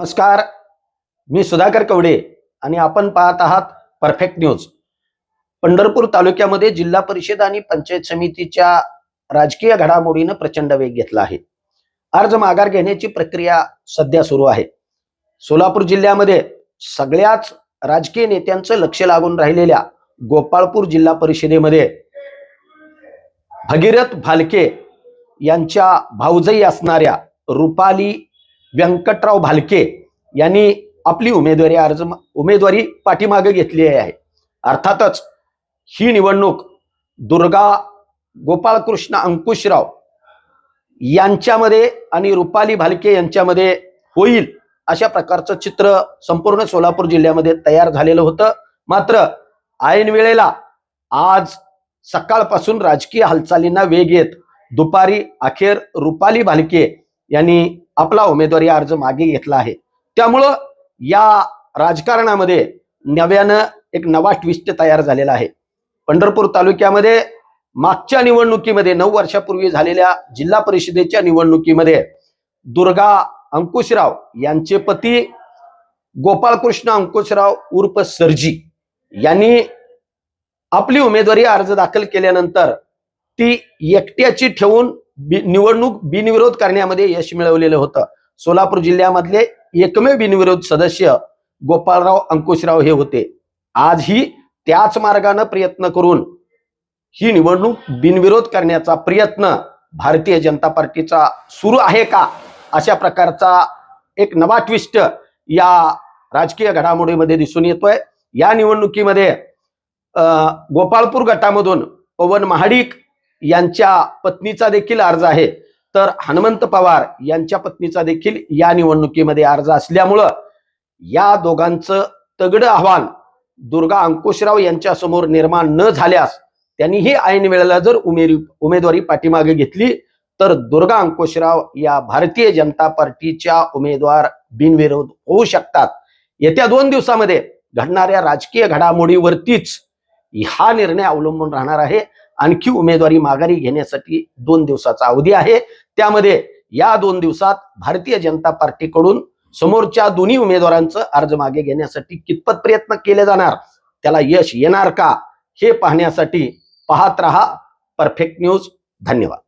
नमस्कार. मी सुधाकर कवडे आणि आपण पाहत आहात परफेक्ट न्यूज पंढरपूर तालुक्यामध्ये जिल्हा परिषद आणि पंचायत समितीच्या राजकीय घडामोडीनं प्रचंड वेग घेतला आहे. अर्ज माघार घेण्याची प्रक्रिया सध्या सुरू आहे. सोलापूर जिल्ह्यामध्ये सगळ्याच राजकीय नेत्यांचं लक्ष लागून राहिलेल्या गोपाळपूर जिल्हा परिषदेमध्ये भगीरथ भालके यांच्या भाऊजई असणाऱ्या रुपाली व्यंकटराव भालके यांनी आपली उमेदवारी अर्ज उमेदवारी पाठीमागे घेतली आहे. अर्थातच ही निवडणूक दुर्गा गोपाळकृष्ण अंकुशराव यांच्यामध्ये आणि रुपाली भालके यांच्यामध्ये होईल अशा प्रकारचं चित्र संपूर्ण सोलापूर जिल्ह्यामध्ये तयार झालेलं होतं. मात्र ऐन वेळेला आज सकाळपासून राजकीय हालचालींना वेग येत दुपारी अखेर रुपाली भालके यांनी आपला उमेदवारी अर्ज मागे घेतला आहे. त्यामुळं या राजकारणामध्ये नव्यानं एक नवा ट्विस्ट तयार झालेला आहे. पंढरपूर तालुक्यामध्ये मागच्या निवडणुकीमध्ये नऊ वर्षापूर्वी झालेल्या जिल्हा परिषदेच्या निवडणुकीमध्ये दुर्गा अंकुशराव यांचे पती गोपाळकृष्ण अंकुशराव उर्फ सरजी यांनी आपली उमेदवारी अर्ज दाखल केल्यानंतर ती एकट्याची ठेवून निवडणूक बिनविरोध करण्यामध्ये यश मिळवलेलं होतं. सोलापूर जिल्ह्यामधले एकमेव बिनविरोध सदस्य गोपाळराव अंकुशराव हे होते. आजही त्याच मार्गाने प्रयत्न करून ही निवडणूक बिनविरोध करण्याचा प्रयत्न भारतीय जनता पार्टीचा सुरू आहे का? अशा प्रकारचा एक नवा ट्विस्ट या राजकीय घडामोडीमध्ये दिसून येतोय. या निवडणुकीमध्ये अं, गोपाळपूर गटामधून पवन महाडिक यांच्या पत्नीचा देखील अर्ज आहे. तर हनुमंत पवार यांच्या पत्नीचा देखील या निवडणुकीमध्ये अर्ज असल्यामुळं या दोघांचं तगडं आव्हान दुर्गा अंकुशराव यांच्या समोर निर्माण न झाल्यास त्यांनीही ऐन वेळेला जर उमेरी उमेदवारी पाठीमागे घेतली तर दुर्गा अंकुशराव या भारतीय जनता पार्टीच्या उमेदवार बिनविरोध होऊ शकतात. येत्या दोन दिवसामध्ये घडणाऱ्या राजकीय घडामोडीवरतीच हा निर्णय अवलंबून राहणार आहे. आणखी उमेदवारी माघारी घेण्यासाठी दोन दिवसाचा अवधी आहे. त्यामध्ये या दोन दिवसात भारतीय जनता पार्टीकडून समोरच्या दोन्ही उमेदवारांचं अर्ज मागे घेण्यासाठी कितपत प्रयत्न केले जाणार? त्याला यश येणार का? हे पाहण्यासाठी पाहत रहा. परफेक्ट न्यूज धन्यवाद.